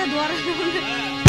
adoro. Ah,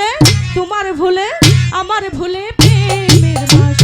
ভুলে তোমার ভুলে আমার ভুলে প্রেমের ভাষা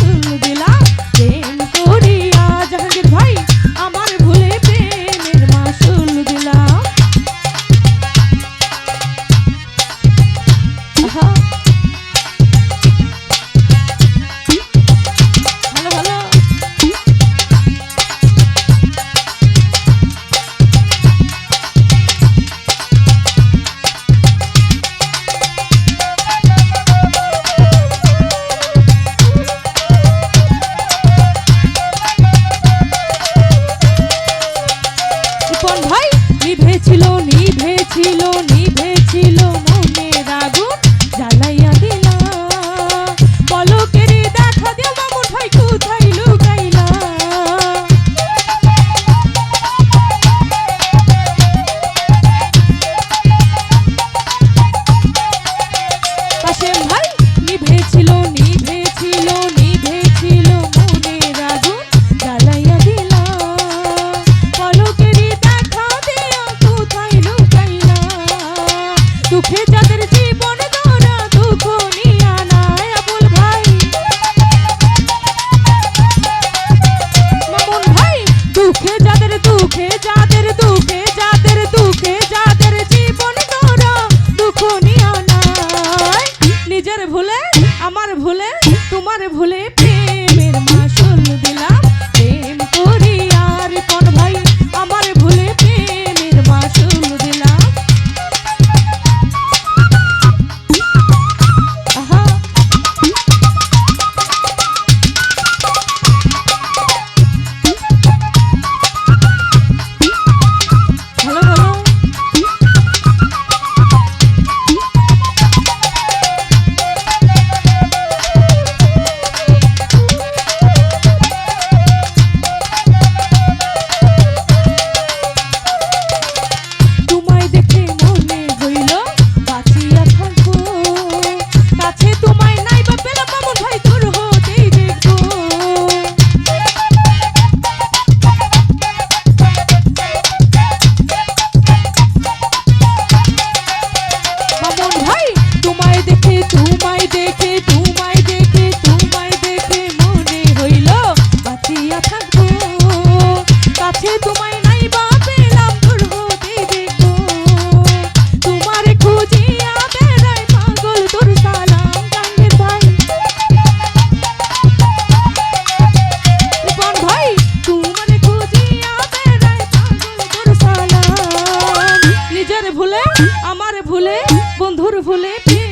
ভুলে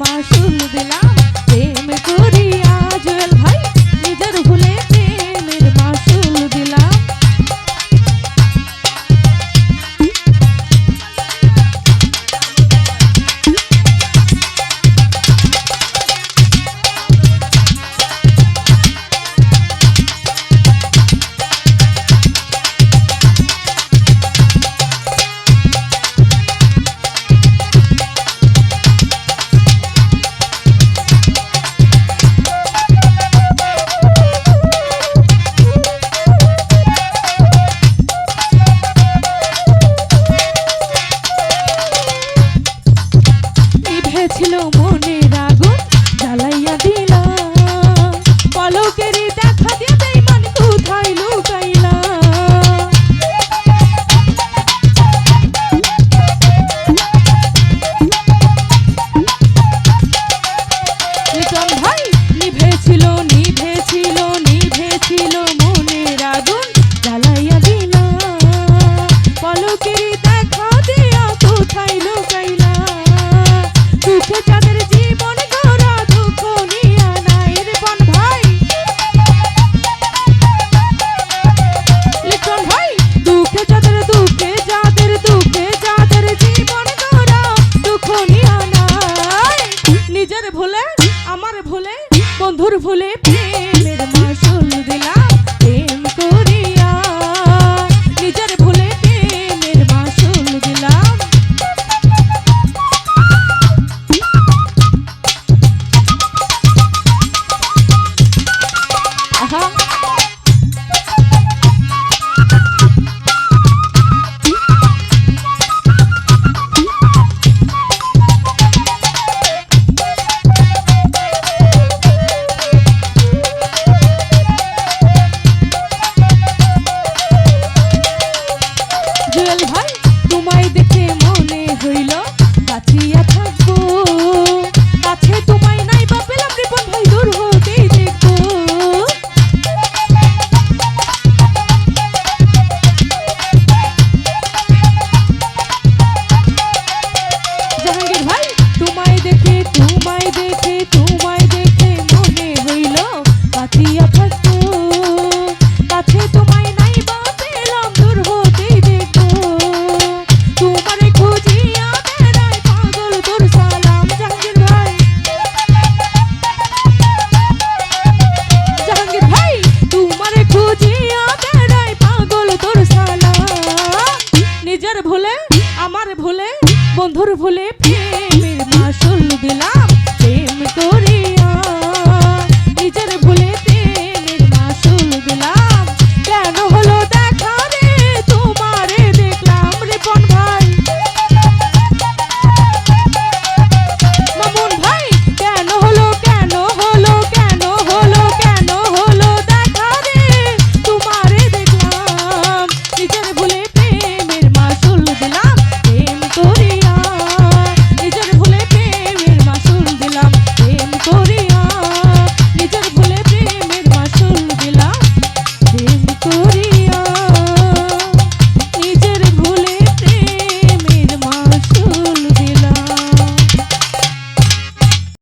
মাসুল দিলাম প্রেম করিয়া জুয়েল ভাই নিজের ভুলে বন্ধুর ভুলে প্রেমের মাসুল করে